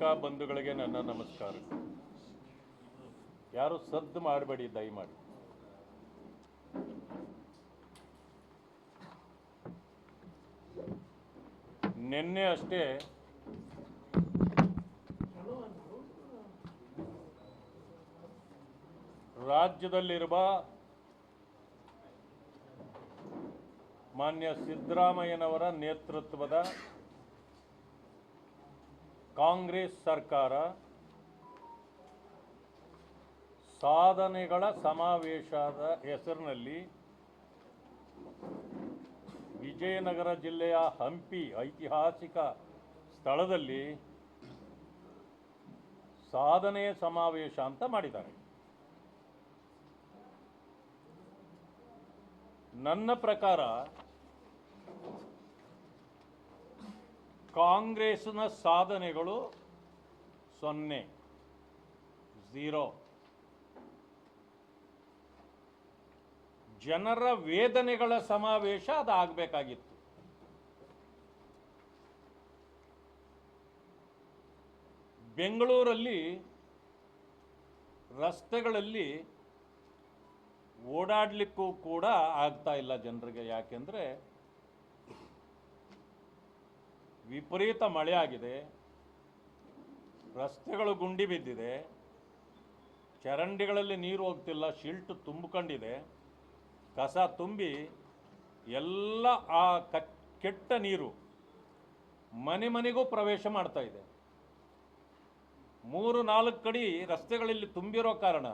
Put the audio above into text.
ಪತ್ರಿಕಾ ಬಂಧುಗಳಿಗೆ ನನ್ನ ನಮಸ್ಕಾರ. ಯಾರು ಸದ್ದು ಮಾಡಬೇಡಿ ದಯಮಾಡಿ. ನಿನ್ನೆ ಅಷ್ಟೇ ರಾಜ್ಯದಲ್ಲಿರುವ ಮಾನ್ಯ ಸಿದ್ದರಾಮಯ್ಯನವರ ನೇತೃತ್ವದ ಕಾಂಗ್ರೆಸ್ ಸರ್ಕಾರ ಸಾಧನೆಗಳ ಸಮಾವೇಶದ ಹೆಸರಿನಲ್ಲಿ ವಿಜಯನಗರ ಜಿಲ್ಲೆಯ ಹಂಪಿ ಐತಿಹಾಸಿಕ ಸ್ಥಳದಲ್ಲಿ ಸಾಧನೆ ಸಮಾವೇಶ ಅಂತ ಮಾಡಿದ್ದಾರೆ. ನನ್ನ ಪ್ರಕಾರ ಕಾಂಗ್ರೆಸ್ನ ಸಾಧನೆಗಳು ಸೊನ್ನೆ, ಝೀರೋ. ಜನರ ವೇದನೆಗಳ ಸಮಾವೇಶ ಅದಾಗಬೇಕಾಗಿತ್ತು. ಬೆಂಗಳೂರಲ್ಲಿ ರಸ್ತೆಗಳಲ್ಲಿ ಓಡಾಡಲಿಕ್ಕೂ ಕೂಡ ಆಗ್ತಾ ಇಲ್ಲ ಜನರಿಗೆ, ಯಾಕೆಂದರೆ ವಿಪರೀತ ಮಳೆ ಆಗಿದೆ ರಸ್ತೆಗಳು ಗುಂಡಿ ಬಿದ್ದಿದೆ. ಚರಂಡಿಗಳಲ್ಲಿ ನೀರು ಹೋಗ್ತಿಲ್ಲ, ಶಿಲ್ಟ್ ತುಂಬಿಕೊಂಡಿದೆ. ಕಸ ತುಂಬಿ ಎಲ್ಲ ಆ ಕೆಟ್ಟ ನೀರು ಮನೆ ಮನೆಗೂ ಪ್ರವೇಶ ಮಾಡ್ತಾ ಇದೆ. ಮೂರು ನಾಲ್ಕು ಕಡೆ ರಸ್ತೆಗಳಲ್ಲಿ ತುಂಬಿರೋ ಕಾರಣ